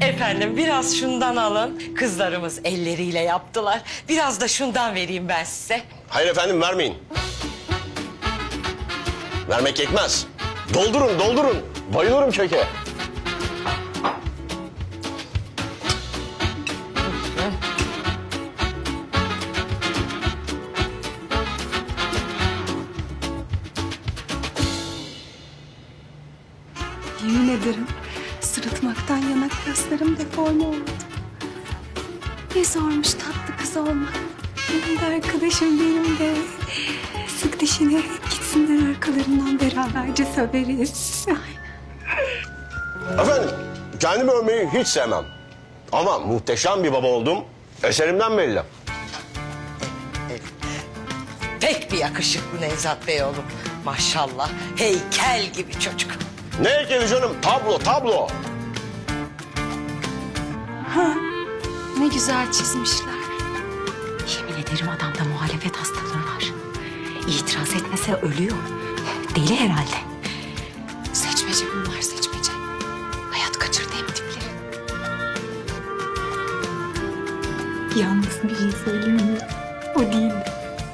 Efendim biraz şundan alın. Kızlarımız elleriyle yaptılar. Biraz da şundan vereyim ben size. Hayır efendim vermeyin. Vermek yetmez. Doldurun doldurun. Bayılırım keke. Yemin ederim sırıtmaktan yanak kaslarım deforme oldu. Ne zormuş tatlı kız olmak. Benim de arkadaşım benim de. Sık dişine gitsinler arkalarından beraberce söveriz. Efendim kendimi övmeyi hiç sevmem. Ama muhteşem bir baba oldum. Eserimden belli. Pek bir yakışıklı Nevzat Bey oğlum. Maşallah heykel gibi çocuk. Ne heykeli canım? Tablo tablo. Ne güzel çizmişler. Yemin ederim adamda muhalefet hastalığı var. İtiraz etmese ölüyor. Deli herhalde. Seçmece bunlar seçmece. Hayat kaçırdı hem. Yalnız bir şey söyleyeyim mi? O değil de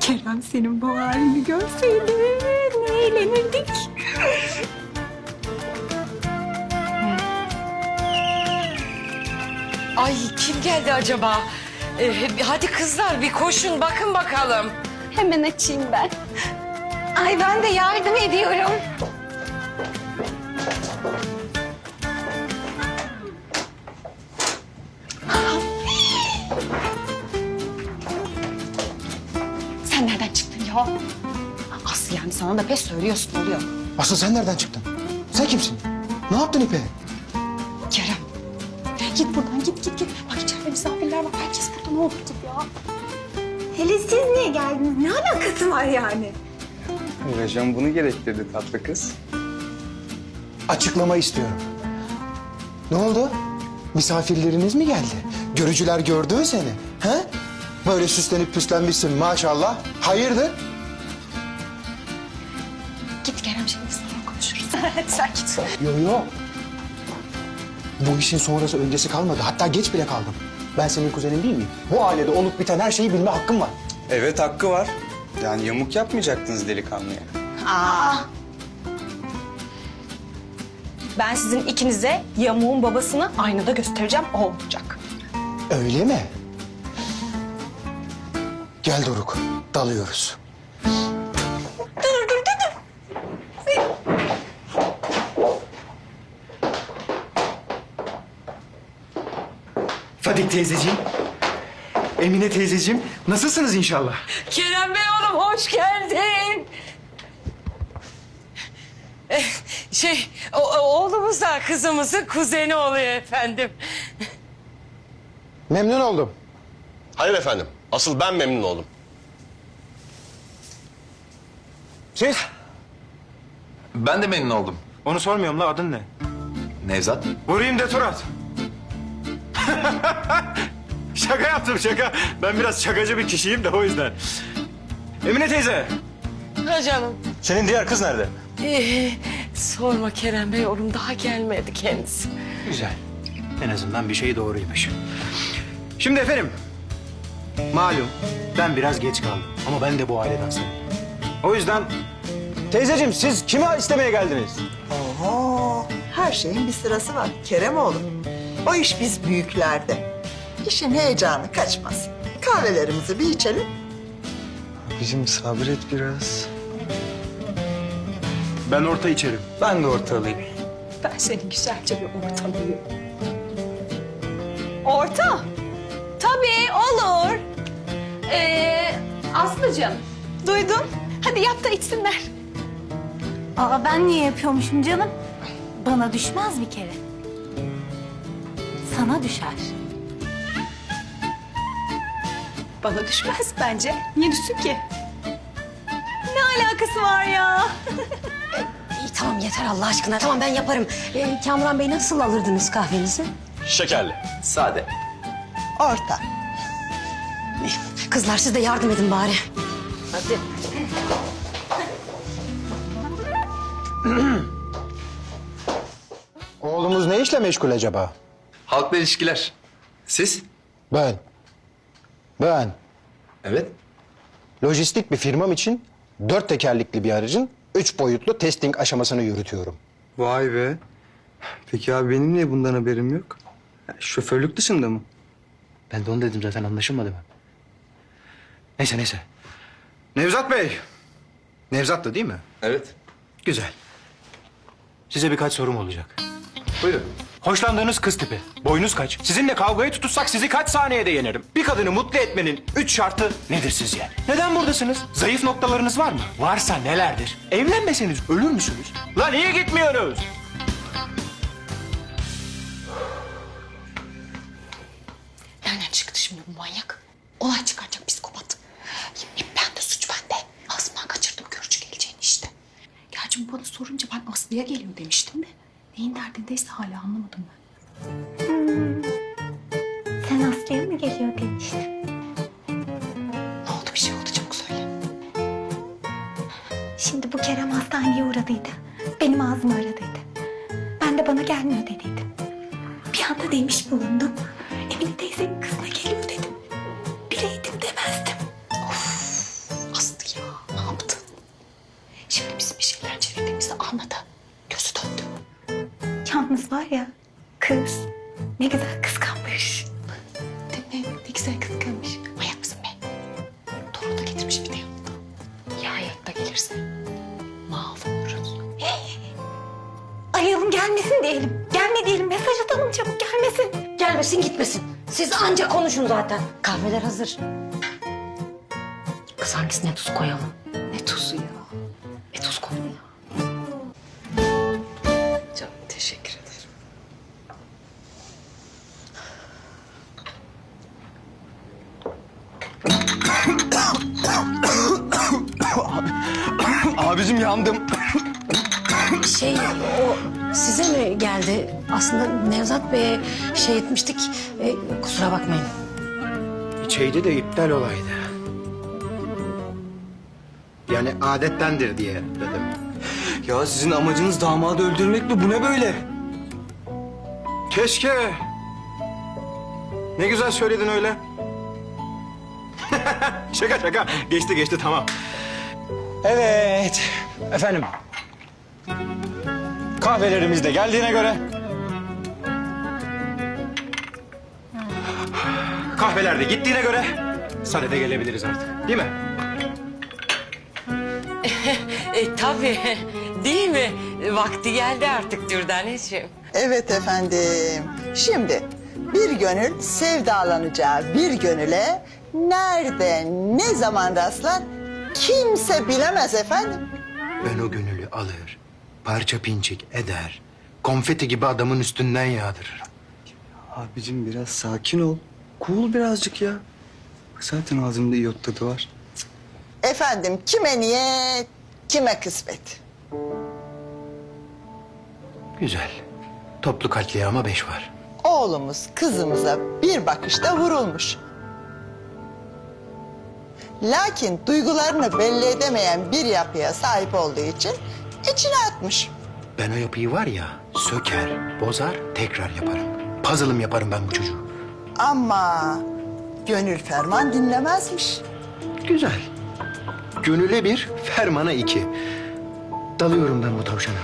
Kerem senin bu halini görseydi ne eğlenirdik. Ay kim geldi acaba? Ee, hadi kızlar bir koşun bakın bakalım. Hemen açayım ben. Ay ben de yardım ediyorum. Sen nereden çıktın ya? Aslı yani sana da pes söylüyorsun oluyor. Asıl sen nereden çıktın? Sen kimsin? Ne yaptın İpe? Git buradan git git git. Bak içeride misafirler var. Herkes burada ne olur git ya. Hele siz niye geldiniz? Ne alakası var yani? Rajon bunu gerektirdi tatlı kız. Açıklama istiyorum. Ne oldu? Misafirleriniz mi geldi? Görücüler gördü mü seni? He? Böyle süslenip püslenmişsin maşallah. Hayırdır? Git Kerem şimdi sonra konuşuruz. Sen git. Yo yo. Bu işin sonrası öncesi kalmadı. Hatta geç bile kaldım. Ben senin kuzenin değil miyim? Bu ailede olup biten her şeyi bilme hakkım var. Evet hakkı var. Yani yamuk yapmayacaktınız delikanlıya. Ben sizin ikinize yamuğun babasını aynada göstereceğim. O olacak. Öyle mi? Gel Doruk. Dalıyoruz. Fadik teyzeciğim, Emine teyzeciğim, nasılsınız inşallah? Kerem Bey oğlum hoş geldin. Eh, Şey o, o- oğlumuz da kızımızın kuzeni oluyor efendim. Memnun oldum. Hayır efendim. Asıl ben memnun oldum. Siz? Ben de memnun oldum. Onu sormuyorum la adın ne? Nevzat. Vurayım de Turat. şaka yaptım şaka. Ben biraz şakacı bir kişiyim de o yüzden. Emine teyze, Ha canım. senin diğer kız nerede? Ee, sorma Kerem Bey oğlum daha gelmedi kendisi. Güzel. En azından bir şey doğruymuş. Şimdi efendim, malum ben biraz geç kaldım ama ben de bu aileden sayılırım. O yüzden teyzeciğim siz kimi istemeye geldiniz? Oho, her şeyin bir sırası var Kerem oğlum. O iş biz büyüklerde. İşin heyecanı kaçmaz. Kahvelerimizi bir içelim. Bizim sabret biraz. Ben orta içerim. Ben de ortalıyım. Ben seni güzelce bir ortalayayım. Orta? Tabii olur. Ee, Aslı'cığım duydun. Hadi yap da içsinler. Aa ben niye yapıyormuşum canım? Bana düşmez bir kere. Sana düşer. Bana düşmez bence. Niye düşsün ki? Ne alakası var ya? İyi tamam yeter Allah aşkına. Tamam ben yaparım. Ee, Kamuran Bey nasıl alırdınız kahvenizi? Şekerli. Sade. Orta. Kızlar siz de yardım edin bari. Hadi. Oğlumuz ne işle meşgul acaba? Halkla ilişkiler. Siz? Ben. Ben. Evet. Lojistik bir firmam için dört tekerlekli bir aracın üç boyutlu testing aşamasını yürütüyorum. Vay be. Peki abi benim niye bundan haberim yok? Ya, şoförlük dışında mı? Ben de onu dedim zaten anlaşılmadı mı? Neyse neyse. Nevzat Bey. Nevzat da değil mi? Evet. Güzel. Size birkaç sorum olacak. Buyurun. Hoşlandığınız kız tipi. Boyunuz kaç? Sizinle kavgaya tutuşsak sizi kaç saniyede yenerim? Bir kadını mutlu etmenin üç şartı nedir sizce? Neden buradasınız? Zayıf noktalarınız var mı? Varsa nelerdir? Evlenmeseniz ölür müsünüz? Lan niye gitmiyorsunuz? Nereden çıktı şimdi bu manyak? Olay çıkaracak psikopat. Ben de suç bende. Ağzımdan kaçırdım görücü geleceğini işte. Gerçi bu bana sorunca ben Aslı'ya geliyor demiştim de. Neyin derdindeyse hala anlamadım ben. Sen Aslı'ya mı geliyor demiştin? Ne oldu bir şey oldu çabuk söyle. Şimdi bu Kerem hastaneye uğradıydı. Benim ağzımı aradıydı. Ben de bana gelmiyor dediydim. Bir anda demiş bulundum. Kız ne güzel kıskanmış. Değil mi? Ne güzel kıskanmış. Manyak mısın be? Torunu da getirmiş bir de yanında. Ya hayatta gelirse mahvoluruz. Arayalım gelmesin diyelim. Gelme diyelim mesaj atalım çabuk gelmesin. Gelmesin gitmesin. Siz anca konuşun zaten. Kahveler hazır. Kız hangisine tuz koyalım? Ne tuzu ya? Ne tuz koyalım ya? Çok teşekkür yandım. Şey o size mi geldi? Aslında Nevzat Bey'e şey etmiştik. E, kusura bakmayın. İçeydi de iptal olaydı. Yani adettendir diye dedim. Ya sizin amacınız damadı öldürmek mi? Bu ne böyle? Keşke. Ne güzel söyledin öyle. şaka şaka. Geçti geçti tamam. Evet. Efendim. Kahvelerimiz de geldiğine göre. Kahveler de gittiğine göre sadede gelebiliriz artık. Değil mi? E tabii. Değil mi? Vakti geldi artık Dürdaneciğim. Evet efendim. Şimdi bir gönül sevdalanacağı bir gönüle nerede ne zaman rastlar kimse bilemez efendim. Ben o gönüllü alır, parça pinçik eder, konfeti gibi adamın üstünden yağdırırım. Abicim biraz sakin ol. Cool birazcık ya. Bak Zaten ağzımda iyot tadı var. Efendim kime niyet kime kısmet. Güzel. Toplu katliama beş var. Oğlumuz kızımıza bir bakışta vurulmuş. Lakin duygularını belli edemeyen bir yapıya sahip olduğu için içine atmış. Ben o yapıyı var ya söker, bozar, tekrar yaparım. Puzzle'ım yaparım ben bu çocuğu. Ama gönül ferman dinlemezmiş. Güzel. Gönüle bir, fermana iki. Dalıyorum ben bu tavşana.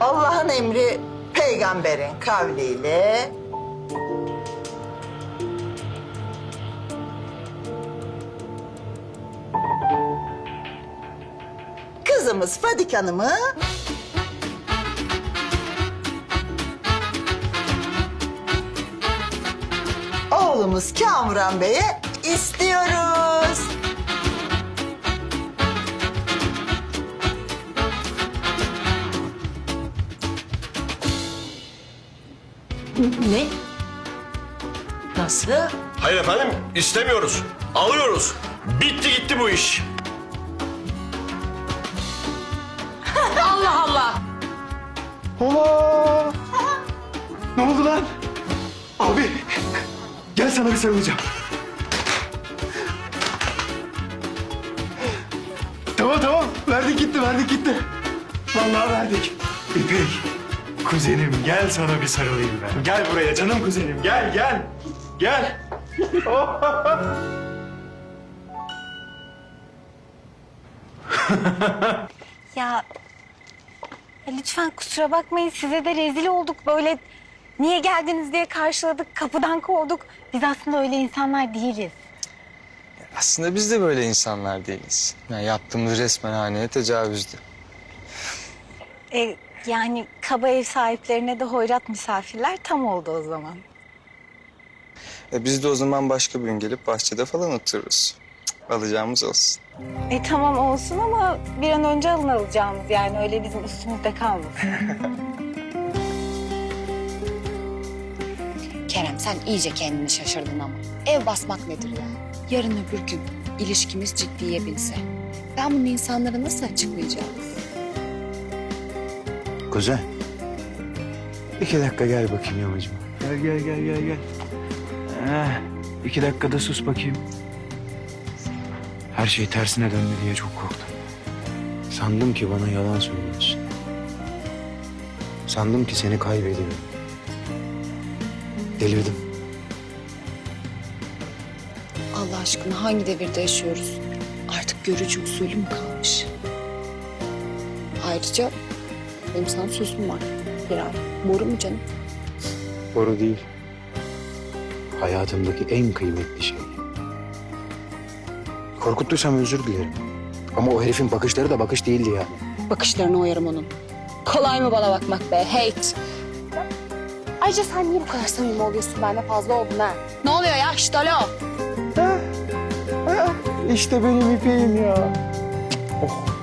Allah'ın emri peygamberin kavliyle kızımız Fadik Hanım'ı oğlumuz Kamuran Bey'e istiyoruz. Ne? Nasıl? Hayır efendim istemiyoruz. Alıyoruz. Bitti gitti bu iş. Ola! ne oldu lan? Abi, gel sana bir sarılacağım. Tamam tamam, verdik gitti, verdik gitti. Vallahi verdik. İpek, Kuzenim gel sana bir sarılayım ben. Gel buraya canım kuzenim gel gel. Gel. Ya lütfen kusura bakmayın size de rezil olduk böyle niye geldiniz diye karşıladık kapıdan kovduk. Biz aslında öyle insanlar değiliz. Aslında biz de böyle insanlar değiliz. Yani yaptığımız resmen haneye tecavüzdü. E, yani kaba ev sahiplerine de hoyrat misafirler tam oldu o zaman. E biz de o zaman başka bir gün gelip bahçede falan otururuz. Alacağımız olsun. E tamam olsun ama bir an önce alın alacağımız yani öyle bizim üstümüzde kalmasın. Kerem sen iyice kendini şaşırdın ama. Ev basmak nedir ya? Yarın öbür gün ilişkimiz ciddiye binse. Ben bunu insanlara nasıl açıklayacağım? Kuzen. İki dakika gel bakayım yamacıma. Gel gel gel gel gel. Eh, iki dakikada sus bakayım. Her şey tersine döndü diye çok korktum. Sandım ki bana yalan söylüyorsun. Sandım ki seni kaybediyorum. Delirdim. Allah aşkına hangi devirde yaşıyoruz? Artık görücü usulü mü kalmış? Ayrıca benim sana sözüm var. Ay. Boru mu canım? Boru değil. Hayatımdaki en kıymetli şey. Korkuttuysam özür dilerim. Ama o herifin bakışları da bakış değildi yani. Bakışlarını oyarım onun. Kolay mı bana bakmak be? Hate. Ayrıca sen niye bu kadar samimi oluyorsun? Benle fazla oldun ha. Ne oluyor ya? İşte alo. İşte benim ipeğim ya. Oh.